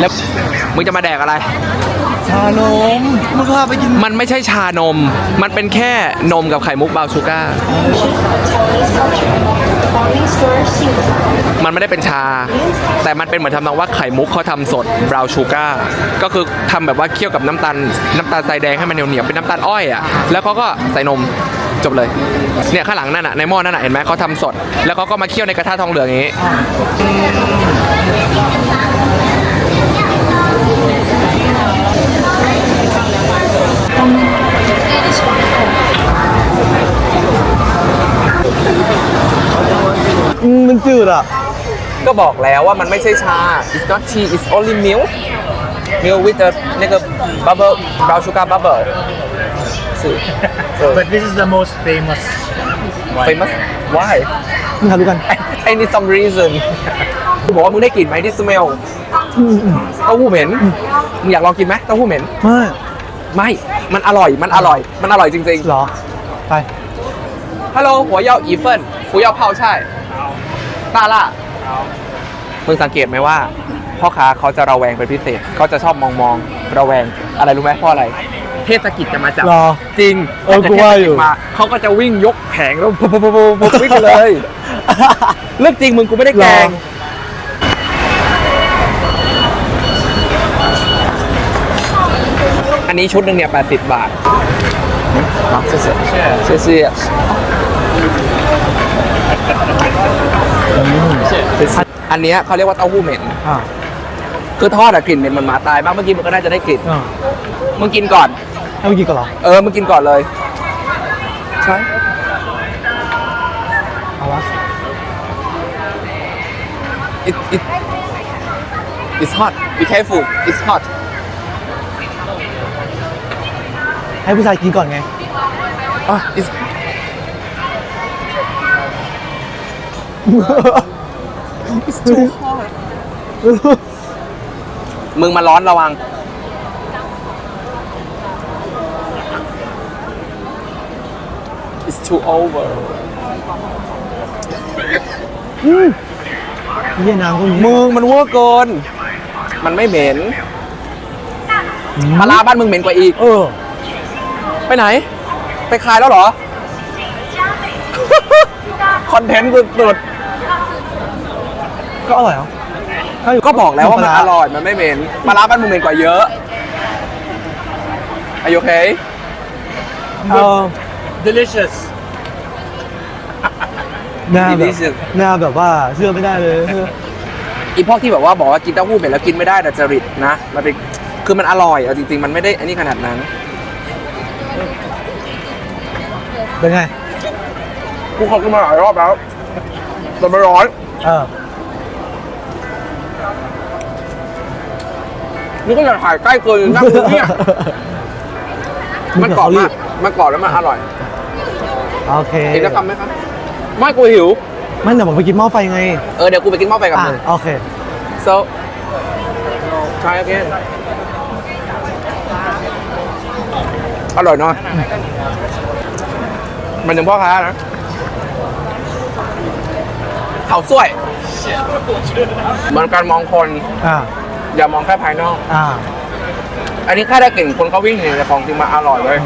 แล้วมึงจะมาแดกอะไร ชานมมึงพาไปกินมันไม่ใช่ชานม มันเป็นแค่นมกับไข่มุกบราวน์ชูการ์ มันไม่ได้เป็นชา แต่มันเป็นเหมือนทำนองว่าไข่มุกเขาทำสดบราวน์ชูการ์ก็คือทำแบบว่าเคี่ยวกับน้ำตาลน้ำตาลทรายแดงให้มันเหนียวเหนียวๆเป็นน้ำตาลอ้อยอะแล้วเขาก็ใส่นมจบเลยเนี่ยข้างหลังนั่นน่ะในหม้อนั่นน่ะเห็นไหมเขาทำสด แล้วเขาก็มาเคี่ยวในกระทะทองเหลืองอย่างนี้ มมันจืดอ่ะ ก็บอกแล้วว่ามันไม่ใช่ชา it's not tea it's only milk milk with the 那个 bubble brown sugar bubble 是 so But this is the most famous one. famous why มึงทำดูกัน I need some reason กูบอกว่ามึงได้กลิ่นไหมที่ smell เต้าหู้เหม็นมึงอยากลองกินไหมเต้าหู้เหม็น ไม่ ไม่ มันอร่อย มันอร่อย มันอร่อยจริง เหรอ ไป ๆ ฮัลโหลหัวยาอีเฟินหัวยาเผาใช่ ป้าล่ะมึงสังเกตไหมว่า พ่อค้าเขาจะระแวงเป็นพิเศษเขาจะชอบมองมองระแวงอะไรรู้ไหมพ่ออะไร เทศกิจจะมาจับจริงเออกูแต่เจมาเขาก็จะวิ่งยกแผงแล้วปุ๊บปุ๊บปุ๊บปุ๊บวิ่งไปเลย เรื่องจริงมึงกูไม่ได้แกล้ง อันนี้ชุดหนึ่งเนี่ย 80 บาทเสียเสีย อันเนี้ยเขาเรียกว่าเต้าหู้เหม็นอ่าคือทอดอะกลิ่นเหม็นเหมันหมาตายบ้างเมื่อกี้มึงก็น่าจะได้กลิ่นอ่ามึงกินก่อนให้มึงกินก่อนเหรอเออมึงกินก่อนเลยใช่เอาวะ it it it's hot be careful it's hot ให้ผู้ชายกินก่อนไงอะ it's it's too hot มึงมาร้อนระวัง it's too over เยี่ยน้ำก็มีมึงมันเวอร์เกิน มันไม่เหม็นปลาร้าบ้านมึงเหม็นกว่าอีก เออ ไปไหน ไปคลายแล้วเหรอ คอนเทนต์สุด ก็อร่อยเหรอถ้าอยู่ๆก็บอกแล้วว่ามันปอลาร้าร่อย มันไม่เหม็นปลาร้าบ้านมึงเหม็นกว่าเยอะอายุโอเค เออ Delicious. หน้าแบบ Delicious หน้าแบบว่าเชื่อไม่ได้เลย อีพวกที่แบบว่าบอกว่ากินเต้าหู้เหม็นแล้วกินไม่ได้แต่จริตนะ มันเป็นคือมันอร่อยเอาจริงๆ มันไม่ได้อันนี้ขนาดนั้น เป็นไง กูขอกินมาหลายรอบแล้วแต่ไม่ร้อน เออ นี่ก็อยากถ่ายใกล้เกินนั่งดูเนี่ยมันกรอบมากมันกรอบแล้วมันอร่อยโอเคอีกจะคำไหมครับไม่กูหิวมันเดี๋ยวผมไปกินหม้อไฟไง เออเดี๋ยวกูไปกินหม้อไฟกับอะมึงโอเค so try again อร่อยเนาะมันยังพ่อค้านะเขาสวยเหมือนการมองคนอ่า อย่ามองแค่ภายนอก อ่า อันนี้แค่ได้กลิ่นคนเขาวิ่งหนีแต่ของจริงมาอร่อยเลย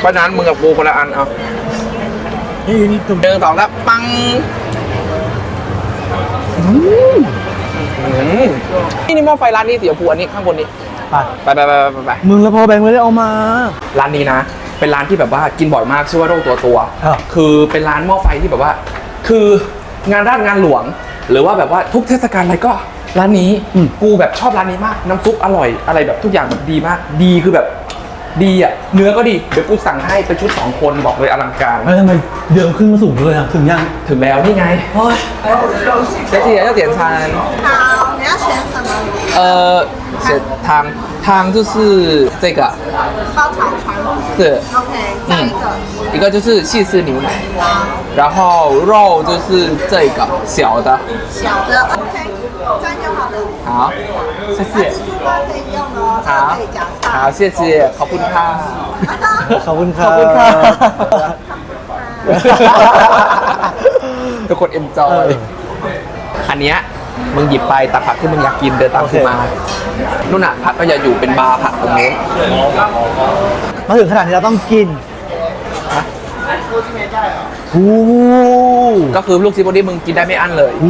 เพราะฉะนั้นมึงกับกูคนละอันเอานี่นี่ตุ่มหนึ่งสองแล้วปังอืมนี่นี่หม้อไฟร้านนี้สีชมพูอันนี้ข้างบนนี้ไปไปไปไปไปไปมึงแล้วพอแบงค์ไม่ได้เอามา ร้านนี้นะ เป็นร้านที่แบบว่ากินบ่อยมากชื่อว่าโรคตัวตัวอ้าวคือเป็นร้านหม้อไฟที่แบบว่า คืองานราชงานหลวง หรือว่าแบบว่าทุกเทศกาลอะไรก็ ร้านนี้ อืม กูแบบชอบร้านนี้มาก น้ำซุปอร่อยอะไรแบบทุกอย่างแบบดีมาก ดีคือแบบดีอ่ะ เนื้อก็ดี เดี๋ยวกูสั่งให้เป็นชุดสองคนบอกเลยอลังการ เอ้ยทำไมเดือมขึ้นมาสูงเลยอ่ะ ถึงยัง ถึงแล้วนี่ไง โอ้ย เจ๊เจี๋ยเจี๋ยชาน 好，你要选什么？呃，是汤，汤就是这个，包炒船。是 OK，再一个。一个就是细丝牛奶，然后肉就是这个小的，小的 OK，这样就 好了。好，谢谢，蜘蛛包可以用哦，这个好可以夹，好，菜。谢谢，ขอบคุณค่ะ ขอบคุณค ข รั อ บบ คุณค่ะ ทุกคน enjoy เออ อันเนี้ย มึงหยิบไปตักผักที่มึงอยากกินเดินตามกูมานู่นน่ะผักก็จะอยู่เป็นบาร์ผักตรงนู้น มาถึงขนาดนี้เราต้องกินโอ้ ก็คือลูกชิ้นพวกนี้มึงกินได้ไม่อั้นเลย โห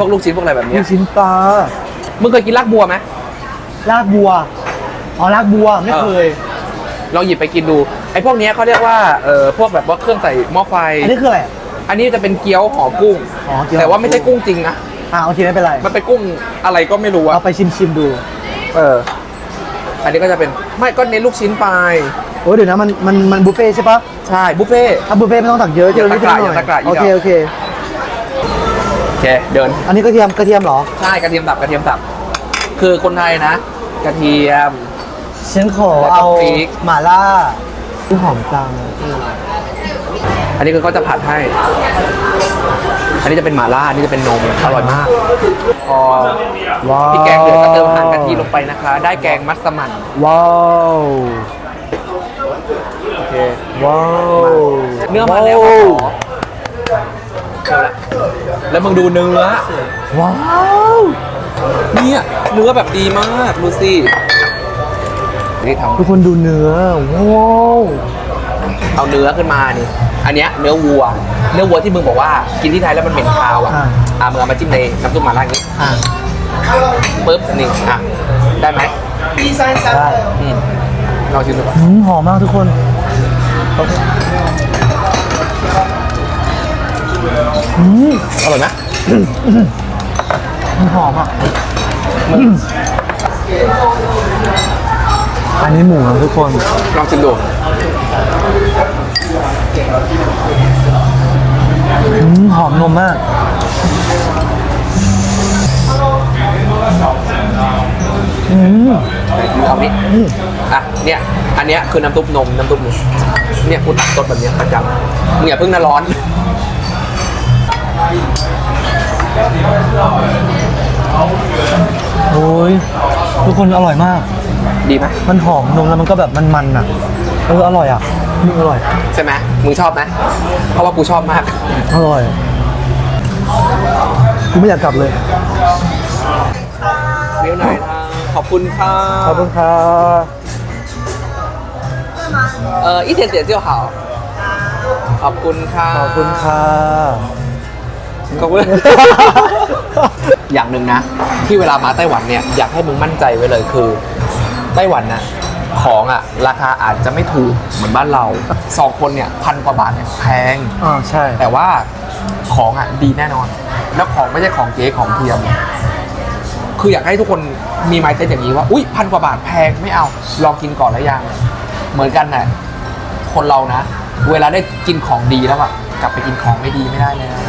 พวกลูกชิ้นพวกอะไรแบบ ลู เนี้ย กชิ้นปลา มึงเคยกินลากบัวไหมลากบัวอ๋อลากบัวไม่เคยลองหยิบไปกินดูไอ้พวกเนี้ยเขาเรียกว่าเออพวกแบบว่าเครื่องใส่หม้อไฟอันนี้คืออะไร อันนี้จะเป็นเกี๊ยวห่อกุ้งอ๋อเกี๊ยวแต่ว่าไม่ใช่กุ้งจริงนะอ่าโอเคไม่เป็นไรมันเป็นกุ้งอะไรก็ไม่รู้อะเอาไปชิมชิมๆดูเออ อันนี้ก็จะเป็นไม่ก็เน้นลูกชิ้นไป โอ้เดี๋ยวนะมันมันมันบุฟเฟ่ต์ใช่ปะใช่บุฟเฟ่ต์ ถ้าบุฟเฟ่ต์ไม่ต้องตักเยอะอย่านิดตะกร้าหน่อย่าตะกร้าโอเคอีดอกโอเคโอเค เดิน อันนี้กระเทียมกระเทียมเหรอ ใช่กระเทียมสับกระเทียมสับคือคนไทยนะ กระเทียม ฉันขอแล้วก็เอาพริก หม่าล่าที่หอมจังอันนี้คือเขาจะผัดให้ อันนี้จะเป็นหม่าล่าอันนี้จะเป็นนมอร่อยมากพอว้าวพี่แกงเดือดก็เติมหางกะทิลงไปนะคะ ได้แกงมัสมั่นว้าวโอเคว้าวเนื้อมาแล้วขอ ขอแล้วมึงดูเนื้อว้าวเนี่ยเนื้อแบบดีมากดูสินี่ททุกคนดูเนื้อว้าวำเอาเนื้อขึ้นมานี่อันเนี้ยเนื้อวัว เนื้อวัวที่มึงบอกว่ากินที่ไทยแล้วมันเหม็นคาวอะอะมึงเอามาจิ้มในน้ำซุปหม่าล่าอย่างนี้อะปึ๊บนี่อะได้ไหมได้อืมลองชิมดูก่อนหืมหอมมากทุกคน หืมอร่อยไหมมันหอมอะมึงอันนี้หมูนะทุกคน ลองชิมดูหืมหอมนมมากอืมมึงเอานี้อืมอะเนี่ย อันเนี้ยคือน้ำซุปนมน้ำซุปนมเนี่ยกูตักสดแบบเนี้ยประจำมึงอย่าเพิ่งน่าร้อน โอ้ยทุกคนอร่อยมาก ดีไหม มันหอมนมแล้วมันก็แบบมันมันๆอ่ะเอออร่อยอ่ะอืมอร่อย ใช่ไหมมึงชอบไหมเพราะว่ากูชอบมาก อร่อยกูไม่อยากกลับเลย เดี๋ยวหน่อยทางขอบคุณค่ะ ขอบคุณครับ เออ一点点就好ขอบคุณค่ะ ขอบคุณค่ะ ขอบคุณ อย่างหนึ่งนะ ที่เวลามาไต้หวันเนี่ย อยากให้มึงมั่นใจไว้เลยคือ ไต้หวันนะของอะ ราคาอาจจะไม่ถูกเหมือนบ้านเราสองคนเนี่ยพันกว่าบาทเนี่ยแพง อ่าใช่ แต่ว่าของอะดีแน่นอน แล้วของไม่ใช่ของเก๊ของเทียม คืออยากให้ทุกคนมีไมซ์เซ็ตอย่างนี้ว่า อุ้ยพันกว่าบาทแพงไม่เอา ลองกินก่อนแล้วยัง เหมือนกันน่ะคนเรานะ เวลาได้กินของดีแล้วอะกลับไปกินของไม่ดีไม่ได้เลยนะ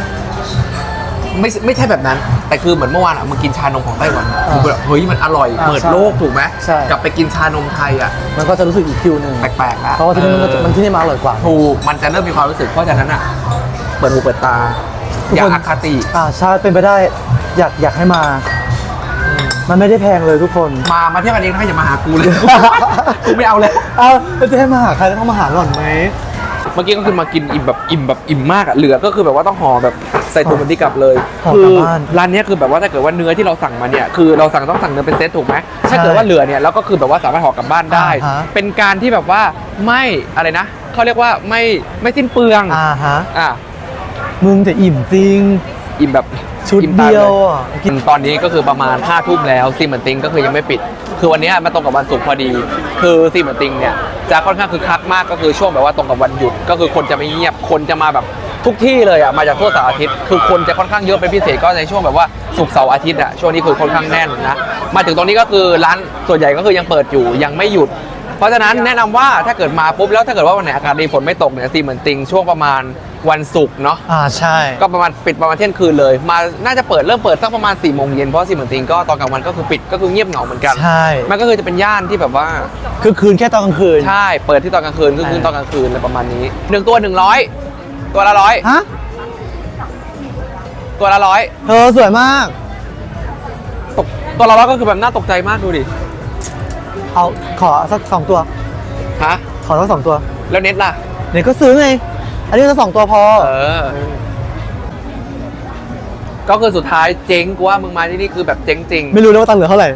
ไม่ไม่ใช่แบบนั้น แต่คือเหมือนเมื่อวานอะมึงกินชานมของไต้หวันอะอ่าคือแบบเฮ้ยมันอร่อย อ่าเปิดใช่โลกถูกไหมใช่ กลับไปกินชานมไทยอะมันก็จะรู้สึกอีกฟิวหนึ่งแปลกๆละเพราะว่าที่นี่มันก็จะเออมันที่นี่มาอร่อยกว่า ถูกมันจะเริ่มมีความรู้สึกเพราะฉะนั้นอะเปิดหูเปิดตา ทุกอย่าคน อคติ อ่าใช่เป็นไปได้อยากอยากให้มา มันไม่ได้แพงเลยทุกคน มามาเที่ยวกันเองนะอย่ามาหากูเลย กูไม่เอาเลยเอาแล้วจะให้มาหาใครต้องมาหาหล่อนไหม เมื่อกี้ก็คือมากินอิ่มแบบอิ่มแบบอิ่มมากอะเหลือก็คือแบบว่าต้องห่อแบบ ใส่ถุงมันที่กลับเลย ห่อคืกลับบ้านร้านเนี้ยคือแบบว่าถ้าเกิดว่าเนื้อที่เราสั่งมาเนี่ยคือเราสั่งต้องสั่งเนื้อเป็นเซตถูกไหมถ้าเกิดว่าเหลือเนี่ยเราก็คือแบบว่าสามารถห่อกลับบ้านได้ อ่าฮะ เป็นการที่แบบว่าไม่อะไรนะเขาเรียกว่าไม่ไม่สิ้นเปลืองอ่าฮะ อะมึงแต่อิ่มจริง อิ่มแบบชุดอิ่มตาเดียวลอะกิน ตอนนี้ก็คือประมาณ5้าทุ่มแล้วซีเหมือนติงก็คือยังไม่ปิด คือวันเนี้ยมาตรงกับวันศุกร์พอดี คือซีเหมือนติงเนี่ยจะค่อนข้างคือคักมากก็คือช่วงแบบว่าตรงกับวันหยุด ก็คือคนจะไม่เงียบคนจะมาแบบ ทุกที่เลยอะมาจากทั่วสารอาทิตย์คือคนจะค่อนข้างเยอะเป็นพิเศษก็ในช่วงแบบว่าศุกร์เสาร์อาทิตย์อะช่วงนี้คือค่อนข้างแน่นนะมาถึงตรงนี้ก็คือร้านส่วนใหญ่ก็คือยังเปิดอยู่ยังไม่หยุด เพราะฉะนั้นแนะนำว่าถ้าเกิดมาปุ๊บแล้วถ้าเกิดว่าวันไหนอากาศดีฝนไม่ตกเนี่ยซีเหมือนติงช่วงประมาณวันศุกร์เนาะอ่าใช่ ก็ประมาณปิดประมาณเที่ยงคืนเลย มาน่าจะเปิดเริ่มเปิดสักประมาณ4ี่โมงเย็นเพราะสิเหมือนติงก็ตอนกลางวันก็คือปิดก็คือเงียบเหงาเหมือนกันใช่มันก็คือจะเป็นย่านที่แบบว่าคือคืนแค่ตอนกลางคืนใช่เปิดที่ตอนกลางคืนก็คือใช่ตอนกลางคืนอะไรประมาณนี้หนึ่งตัวหนึ่งร้อย ตัวละร้อยฮะตัวละร้อยเธอสวยมาก ตกตัวละร้อยก็คือแบบน่าตกใจมากดูดิเอาขอสักสองตัว ฮะขอสักสองตัวแล้วเน็ตล่ะ เดี๋ยวก็ซื้อไง อันนี้สักสองตัวพอ เออ ก็คือสุดท้ายเจ๊งกูว่ามึงมาที่นี่คือแบบเจ๊งจริงไม่รู้นะว่าตังค์เหลือเท่าไหร่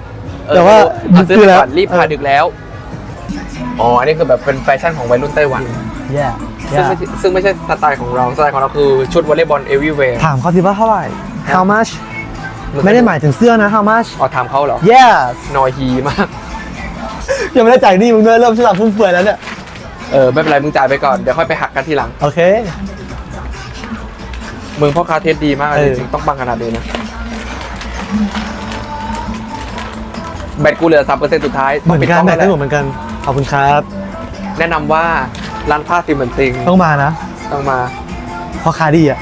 เออแต่ว่าเอาซื้อไปก่อนแล้วรีบพาดึกแล้วอ๋ออันนี้คือแบบเป็นแฟชั่นของวัยรุ่นไต้หวัน แย่ซึ่งไม่ใช่ซึ่งไม่ใช่สไตล์ของเรา สไตล์ของเราคือชุดวอลเลย์บอลเอวีเวร์ถามเขาสิว่าเท่าไหร่ how much ไม่ได้หมายถึงเสื้อนะ how much อ๋อถามเขาเหรอ yes นอยฮีมาก ยังไม่ได้จ่ายหนี่มึงด้วยเริ่มฉลาดฟุ่มเฟือยแล้วเนี่ย เออ ไม่เป็นไร มึงจ่ายไปก่อน เดี๋ยวค่อยไปหักกันทีหลัง โอเค มึงพ่อค้าเทสดีมากเออ จริงๆต้องปังขนาดนี้นะ แบตกูเหลือสามเปอร์เซ็นต์สุดท้ายเหมือนปิดกันล้งแบแล้บวได้แหหมละดเหมือนกัน ขอบคุณครับ แนะนำว่า ร้านผ้าซิมเหมือนติงต้องมานะต้องมาเพราะคาดีอะ